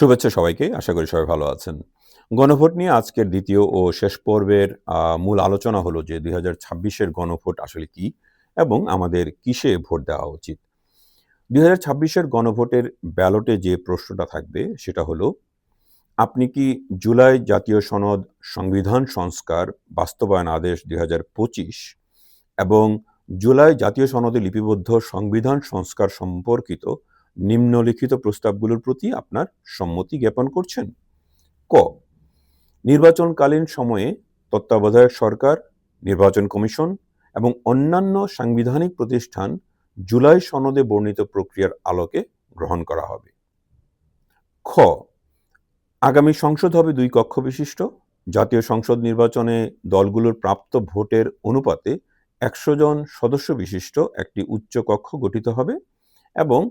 শুভেচ্ছা সবাইকে, আশা করি সবাই ভালো আছেন। গণভোট নিয়ে আজকের দ্বিতীয় ও শেষ পর্বের মূল আলোচনা হলো যে দুই হাজার ছাব্বিশের গণভোট আসলে কি এবং আমাদের কিসে ভোট দেওয়া উচিত। দুই হাজার ছাব্বিশের গণভোটের ব্যালটে যে প্রশ্নটা থাকবে সেটা হলো, আপনি কি জুলাই জাতীয় সনদ সংবিধান সংস্কার বাস্তবায়ন আদেশ দুই হাজার পঁচিশ এবং জুলাই জাতীয় সনদে লিপিবদ্ধ সংবিধান সংস্কার সম্পর্কিত নিম্নলিখিত প্রস্তাবগুলোর প্রতি আপনার সম্মতি জ্ঞাপন করছেন। ক, নির্বাচনকালীন সময়ে তত্ত্বাবধায়ক সরকার, নির্বাচন কমিশন এবং অন্যান্য সাংবিধানিক প্রতিষ্ঠান জুলাই সনদে বর্ণিত প্রক্রিয়ার আলোকে গ্রহণ করা হবে। খ, আগামী সংসদ হবে দুই কক্ষ বিশিষ্ট। জাতীয় সংসদ নির্বাচনে দলগুলোর প্রাপ্ত ভোটের অনুপাতে একশো জন সদস্য বিশিষ্ট একটি উচ্চ কক্ষ গঠিত হবে এবং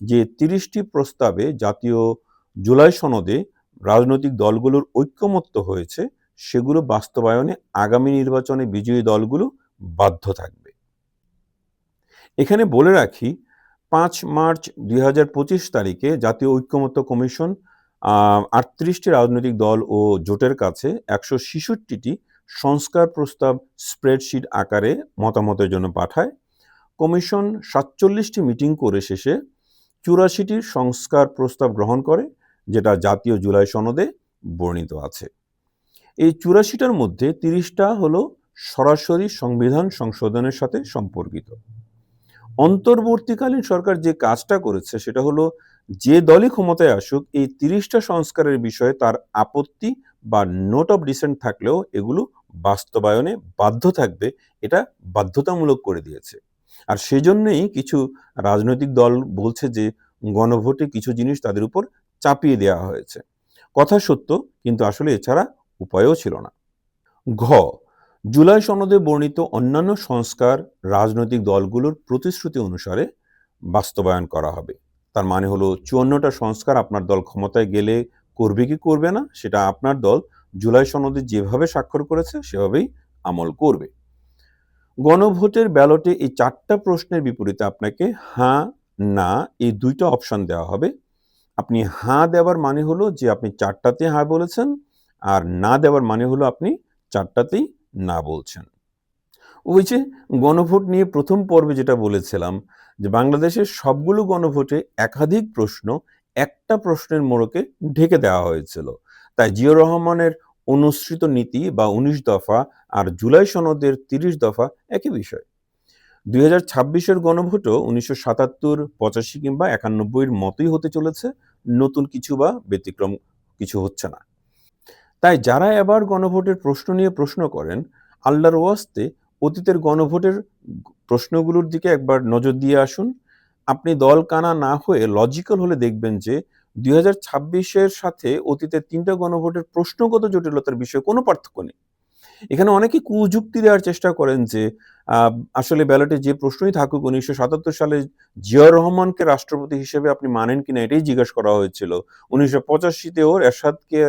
যে তিরিশটি প্রস্তাবে জাতীয় জুলাই সনদে রাজনৈতিক দলগুলোর ঐক্যমত্য হয়েছে, সেগুলো বাস্তবায়নে আগামী নির্বাচনে বিজয়ী দলগুলো বাধ্য থাকবে। এখানে বলে রাখি, পাঁচ মার্চ দুই হাজার পঁচিশ তারিখে জাতীয় ঐক্যমত্য কমিশন আটত্রিশটি রাজনৈতিক দল ও জোটের কাছে একশো ছেষট্টিটি সংস্কার প্রস্তাব স্প্রেডশিট আকারে মতামতের জন্য পাঠায়। কমিশন সাতচল্লিশটি মিটিং করে শেষে চুরাশিটি সংস্কার প্রস্তাব গ্রহণ করে, যেটা জাতীয় জুলাই সনদে বর্ণিত আছে। এই চুরাশিটার মধ্যে তিরিশটা হলো সরাসরি সংবিধান সংশোধনের সাথে সম্পর্কিত। অন্তর্বর্তীকালীন সরকার যে কাজটা করেছে, সেটা হলো যে দলই ক্ষমতায় আসুক, এই তিরিশটা সংস্কারের বিষয়ে তার আপত্তি বা নোট অফ ডিসেন্ট থাকলেও এগুলো বাস্তবায়নে বাধ্য থাকবে, এটা বাধ্যতামূলক করে দিয়েছে। আর সেজন্যই কিছু রাজনৈতিক দল বলছে যে গণভোটে কিছু জিনিস তাদের উপর চাপিয়ে দেওয়া হয়েছে। কথা সত্য, কিন্তু আসলে এছাড়া উপায়ও ছিল না। ঘ, জুলাই সনদে বর্ণিত অন্যান্য সংস্কার রাজনৈতিক দলগুলোর প্রতিশ্রুতি অনুসারে বাস্তবায়ন করা হবে। তার মানে হলো চুয়ান্নটা সংস্কার আপনার দল ক্ষমতায় গেলে করবে কি করবে না, সেটা আপনার দল জুলাই সনদে যেভাবে স্বাক্ষর করেছে, সেভাবেই আমল করবে। গণভোটের ব্যালটে এই চারটা প্রশ্নের বিপরীতে আপনাকে হ্যাঁ না, এই দুইটা অপশন দেওয়া হবে। আপনি হাঁ দেওয়ার মানে হলো যে আপনি চারটাতে হ্যাঁ বলেছেন আর না দেওয়ার মানে হলো আপনি চারটাতেই না বলছেন। ওই যে গণভোট নিয়ে প্রথম পর্বে যেটা বলেছিলাম যে বাংলাদেশের সবগুলো গণভোটে একাধিক প্রশ্ন একটা প্রশ্নের মোড়কে ঢেকে দেওয়া হয়েছিল। তাই জিয়র রহমানের অনুসৃত নীতি বা উনিশ দফা আর জুলাই সনদের তিরিশ দফা একই বিষয়। দুই হাজার ছাব্বিশের গণভোটও উনিশশো সাতাত্তর, পঁচাশি কিংবা একানব্বইয়ের মতোই হতে চলেছে। নতুন কিছু বা ব্যতিক্রম কিছু হচ্ছে না। তাই যারা এবার গণভোটের প্রশ্ন নিয়ে প্রশ্ন করেন, আল্লাহর ওয়াস্তে অতীতের গণভোটের প্রশ্নগুলোর দিকে একবার নজর দিয়ে আসুন। আপনি দল কানা না হয়ে লজিক্যাল হলে দেখবেন যে দুই ছাব্বিশের সাথে অতীতের তিনটা গণভোটের প্রশ্নগত জটিলতার বিষয়ে কোনো পার্থক্য নেই। এখানে অনেকে কুযুক্তি দেওয়ার চেষ্টা করেন যে আসলে ব্যালটে যে প্রশ্নই থাকুক, উনিশশো সাতাত্তর সালে জিয়াউর রহমানকে রাষ্ট্রপতি হিসেবে আপনি মানেন কিনা এটাই জিজ্ঞাসা করা হয়েছিল। উনিশশো পঁচাশিতেও এরশাদকে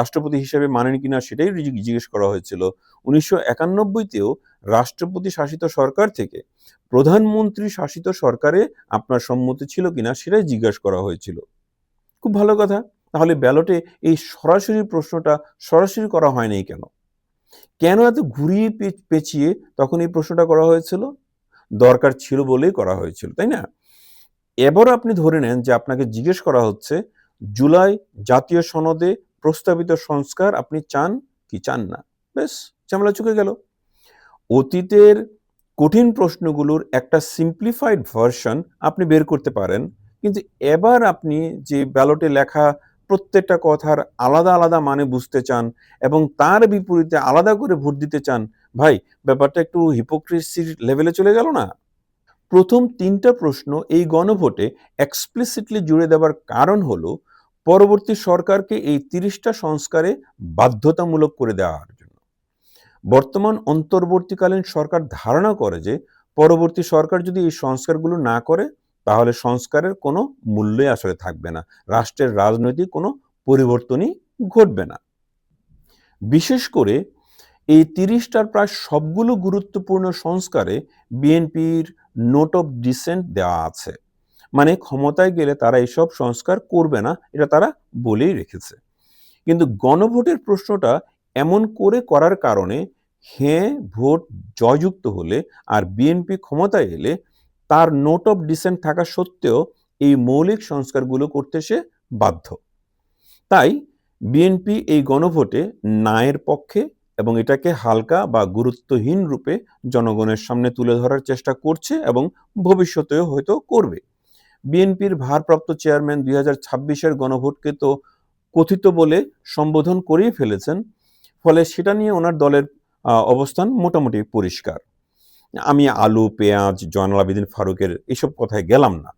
রাষ্ট্রপতি হিসেবে মানেন কিনা সেটাই জিজ্ঞেস করা হয়েছিল। উনিশশো একানব্বইতেও রাষ্ট্রপতি শাসিত সরকার থেকে প্রধানমন্ত্রী শাসিত সরকারে আপনার সম্মতি ছিল কিনা সেটাই জিজ্ঞাসা করা হয়েছিল। খুব ভালো কথা। তাহলে ব্যালটে এই সরাসরি প্রশ্নটা সরাসরি করা হয়নি কেন? কেন এত ঘুরিয়ে পেঁচিয়ে তখন এই প্রশ্নটা করা হয়েছিল? দরকার ছিল বলেই করা হয়েছিল, তাই না? এবার আপনি ধরে নেন যে আপনাকে জিজ্ঞেস করা হচ্ছে, জুলাই জাতীয় সনদে প্রস্তাবিত সংস্কার আপনি চান কি চান না? বেশ, ঝামেলা চুকে গেল। অতীতের কঠিন প্রশ্নগুলোর একটা সিম্পলিফাইড ভার্সন আপনি বের করতে পারেন। কিন্তু এবার আপনি যে ব্যালটে লেখা প্রত্যেকটা কথার আলাদা আলাদা মানে বুঝতে চান এবং তার বিপরীতে আলাদা করে ভোট দিতে চান, ভাই, ব্যাপারটা একটু হিপোক্রেসির লেভেলে চলে গেল না? প্রথম তিনটা প্রশ্ন এই গণভোটে এক্সপ্লিসিটলি জুড়ে দেওয়ার কারণ হলো পরবর্তী সরকারকে এই তিরিশটা সংস্কারে বাধ্যতামূলক করে দেওয়ার জন্য। বর্তমান অন্তর্বর্তীকালীন সরকার ধারণা করে যে পরবর্তী সরকার যদি এই সংস্কারগুলো না করে তাহলে সংস্কারের কোনো মূল্যই আসলে থাকবে না। রাষ্ট্রের রাজনৈতিক কোনো পরিবর্তনই ঘটবে না। বিশেষ করে এই তিরিশটার প্রায় সবগুলো গুরুত্বপূর্ণ সংস্কারে বিএনপির নোট অফ ডিসেন্ট দেওয়া আছে। মানে ক্ষমতায় গেলে তারা এসব সংস্কার করবে না, এটা তারা বলেই রেখেছে। কিন্তু গণভোটের প্রশ্নটা এমন করে করার কারণে হ্যাঁ ভোট জয়যুক্ত হলে আর বিএনপি ক্ষমতায় এলে তার নোট অফ ডিসেন্ট থাকা সত্ত্বেও এই মৌলিক সংস্কারগুলো করতে সে বাধ্য। তাই বিএনপি এই গণভোটে নায়ের পক্ষে এবং এটাকে হালকা বা গুরুত্বহীন রূপে জনগণের সামনে তুলে ধরার চেষ্টা করছে এবং ভবিষ্যতেও হয়তো করবে। বিএনপির ভারপ্রাপ্ত চেয়ারম্যান দুই হাজার ছাব্বিশের গণভোটকে তো কথিত বলে সম্বোধন করেই ফেলেছেন, ফলে সেটা নিয়ে ওনার দলের অবস্থান মোটামুটি পরিষ্কার। আমি আলু, পেঁয়াজ জয়নাল আবিদিন ফারুকের এসব কথায় গেলাম না।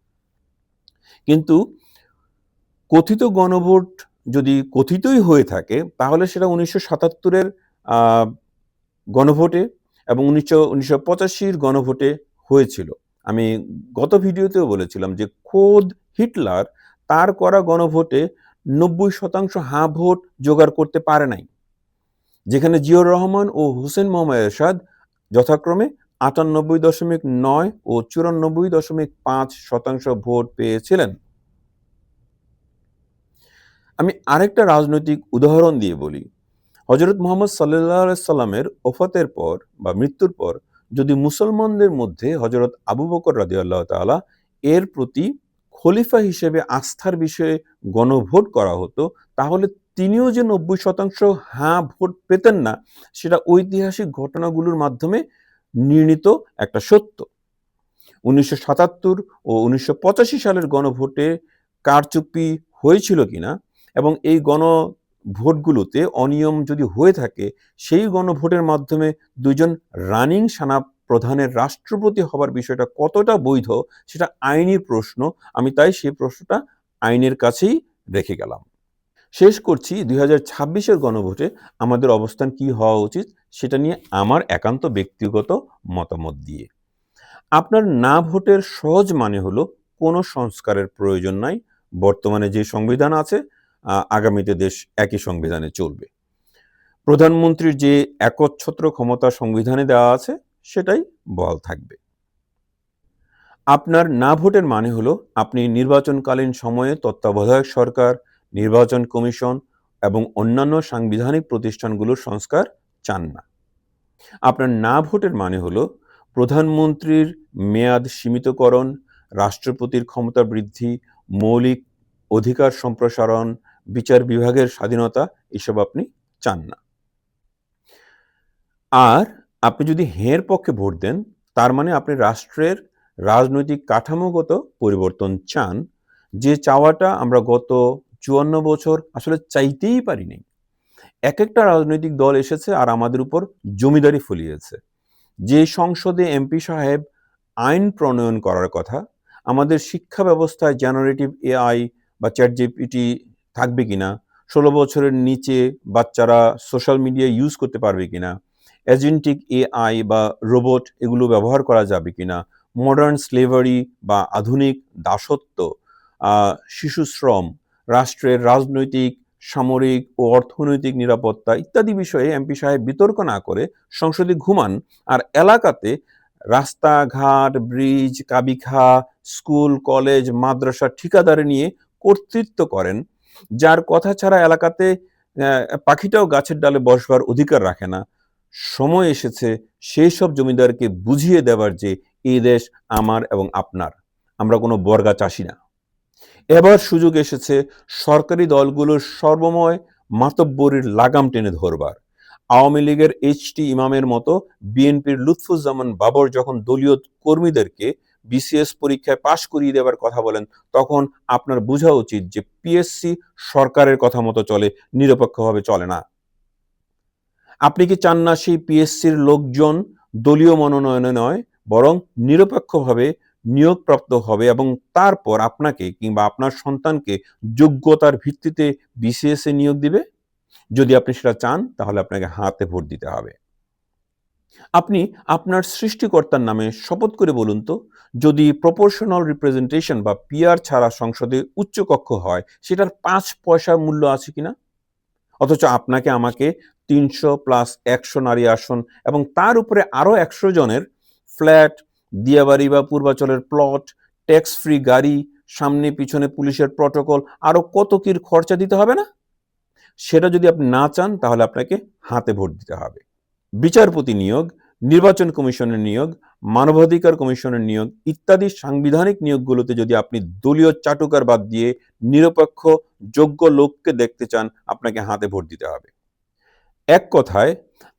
কিন্তু কথিত গণভোট যদি কথিতই হয়ে থাকে, তাহলে সেটা উনিশশো সাতাত্তরের গণভোটে এবং উনিশশো উনিশশো পঁচাশির গণভোটে হয়েছিল। আমি গত ভিডিওতেও বলেছিলাম যে খোদ হিটলার তার করা গণভোটে নব্বই শতাংশ হাঁ ভোট জোগাড় করতে পারে নাই। যেখানে জিয়র রহমান ও হুসেন মোহাম্মদ এরশাদ যথাক্রমে আটানব্বই দশমিক নয় ও চুরানব্বই দশমিক পাঁচ শতাংশ ভোট পেয়েছিলেন। আমি আরেকটা রাজনৈতিক উদাহরণ দিয়ে বলি। হজরত মোহাম্মদ সাল্লাহ সাল্লামের ওফাতের পর বা মৃত্যুর পর যদি মুসলমানদের মধ্যে হজরত আবু বকর রাজি আল্লাহ তালা এর প্রতি খলিফা হিসেবে আস্থার বিষয়ে গণভোট করা হতো, তাহলে তিনিও যে নব্বই শতাংশ হ্যাঁ ভোট পেতেন না, সেটা ঐতিহাসিক ঘটনাগুলোর মাধ্যমে নির্ণীত একটা সত্য। উনিশশো সাতাত্তর ও উনিশশো পঁচাশি সালের গণভোটে কারচুপি হয়েছিল কিনা এবং এই গণ ভোটগুলোতে অনিয়ম যদি হয়ে থাকে, সেই গণভোটের মাধ্যমে দুজন রানিং সেনা প্রধানের রাষ্ট্রপতি হবার বিষয়টা কতটা বৈধ, সেটা আইনি প্রশ্ন। আমি তাই সেই প্রশ্নটা আইনের কাছেই রেখে গেলাম। শেষ করছি দুই হাজার ছাব্বিশের গণভোটে আমাদের অবস্থান কি হওয়া উচিত সেটা নিয়ে আমার একান্ত ব্যক্তিগত মতামত দিয়ে। আপনার না ভোটের সহজ মানে হলো কোনো সংস্কারের প্রয়োজন নাই। বর্তমানে যে সংবিধান আছে আগামীতে দেশ একই সংবিধানে চলবে। প্রধানমন্ত্রীর যে একচ্ছত্র ক্ষমতা সংবিধানে দেওয়া আছে, সেটাই বল থাকবে। আপনার না ভোটের মানে হলো আপনি নির্বাচনকালীন সময়ে তত্ত্বাবধায়ক সরকার নির্বাচন কমিশন এবং অন্যান্য সাংবিধানিক প্রতিষ্ঠানগুলোর সংস্কার চান না। আপনার না ভোটের মানে হলো প্রধানমন্ত্রীর মেয়াদ সীমিতকরণ, রাষ্ট্রপতির ক্ষমতা বৃদ্ধি, মৌলিক অধিকার সম্প্রসারণ, বিচার বিভাগের স্বাধীনতা, এসব আপনি চান না। আর আপনি যদি হের পক্ষে ভোট দেন, তার মানে আপনি রাষ্ট্রের রাজনৈতিক কাঠামোগত পরিবর্তন চান। যে চাওয়াটা আমরা গত চুয়ান্ন বছর আসলে চাইতেই পারিনি। এক একটা রাজনৈতিক দল এসেছে আর আমাদের উপর জমিদারি ফলিয়েছে। যে সংসদে এমপি সাহেব আইন প্রণয়ন করার কথা, আমাদের শিক্ষা ব্যবস্থায় জেনারেটিভ এআই বা চ্যাট জিপিটি থাকবে কিনা, ষোলো বছরের নিচে বাচ্চারা সোশ্যাল মিডিয়া ইউজ করতে পারবে কিনা এজেন্টিক এআই বা রোবট এগুলো ব্যবহার করা যাবে কিনা মডার্ন স্লেভারি বা আধুনিক দাসত্ব শিশু শ্রম রাষ্ট্রের রাজনৈতিক, সামরিক ও অর্থনৈতিক নিরাপত্তা ইত্যাদি বিষয়ে এমপি সাহেব বিতর্ক না করে সংসদে ঘুমান আর এলাকাতে রাস্তাঘাট, ব্রিজ, কাবিখা, স্কুল, কলেজ, মাদ্রাসা ঠিকাদারে নিয়ে কর্তৃত্ব করেন, যার কথা ছাড়া এলাকাতে পাখিটাও গাছের ডালে বসবার অধিকার রাখে না। সময় এসেছে সেই সব জমিদারকে বুঝিয়ে দেওয়ার যে এই দেশ আমার এবং আপনার। আমরা কোনো বর্গা চাষি না। এবার সুযোগ এসেছে সরকারি দলগুলোর সর্বময় মাতব্বরীর লাগাম টেনে ধরবার। আওয়ামী লীগের এইচটি ইমামের মতো বিএনপির লুৎফুজ্জামান বাবর যখন দলীয় কর্মীদেরকে বিসিএস পরীক্ষায় পাশ করিয়ে দেওয়ার কথা বলেন, তখন আপনার বোঝা উচিত যে পিএসসি সরকারের কথা মতো চলে, নিরপেক্ষভাবে চলে না। আপনি কি চান না সেই পিএসসির লোকজন দলীয় মনোনয়নে নয়, বরং নিরপেক্ষভাবে নিয়োগপ্রাপ্ত হবে এবং তারপর আপনাকে কিংবা আপনার সন্তানকে যোগ্যতার ভিত্তিতে বিসিএস নিয়োগ দিবে। যদি আপনি সেটা চান, তাহলে আপনাকে হাতে ভোট দিতে হবে। আপনি আপনার সৃষ্টিকর্তার নামে শপথ করে বলুন তো, যদি প্রপোর্শনাল রিপ্রেজেন্টেশন বা পিআর ছাড়া সংসদে উচ্চকক্ষ হয়, সেটার পাঁচ পয়সা মূল্য আছে কিনা? অথচ আপনাকে আমাকে তিনশো প্লাস একশো নারী আসন এবং তার উপরে আরও একশো জনের ফ্ল্যাট দিয়াবাড়ি বা পূর্বাচলের প্লট ট্যাক্স ফ্রি গাড়ি, সামনে পিছনে পুলিশের প্রটোকল আরও কত কির খরচা দিতে হবে না? সেটা যদি আপনি না চান, তাহলে আপনাকে হাতে ভোট দিতে হবে। বিচারপতি নিয়োগ, নির্বাচন কমিশনের নিয়োগ, মানবাধিকার কমিশনের নিয়োগ ইত্যাদি সাংবিধানিক নিয়োগগুলোতে যদি আপনি দলীয় চাটুকার বাদ দিয়ে নিরপেক্ষ, যোগ্য লোককে দেখতে চান, আপনাকে হাতে ভোট দিতে হবে। এক কথায়,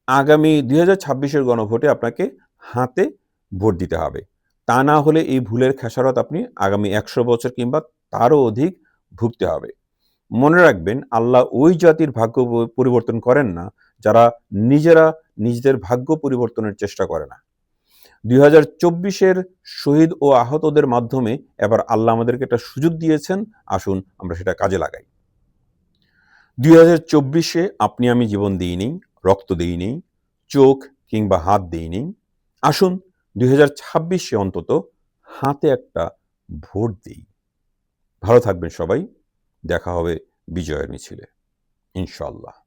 আগামী দুই হাজার ছাব্বিশের গণভোটে আপনাকে হাতে ভোট দিতে হবে। তা না হলে এই ভুলের খেসারত আপনি আগামী একশো বছর কিংবা তারও অধিক ভুগতে হবে। মনে রাখবেন, আল্লাহ ওই জাতির ভাগ্য পরিবর্তন করেন না, যারা নিজেরা নিজেদের ভাগ্য পরিবর্তনের চেষ্টা করে না। দুই হাজার চব্বিশের শহীদ ও আহতদের মাধ্যমে এবার আল্লাহ আমাদেরকে একটা সুযোগ দিয়েছেন, আসুন আমরা সেটা কাজে লাগাই। দুই হাজার চব্বিশে আপনি আমি জীবন দিইনি, রক্ত দিইনি, চোখ কিংবা হাত দিইনি। আসুন দুই হাজার ছাব্বিশে অন্তত হাতে একটা ভোট দিই। ভালো থাকবেন সবাই। দেখা হবে বিজয়ের মিছিলে। ইনশাল্লাহ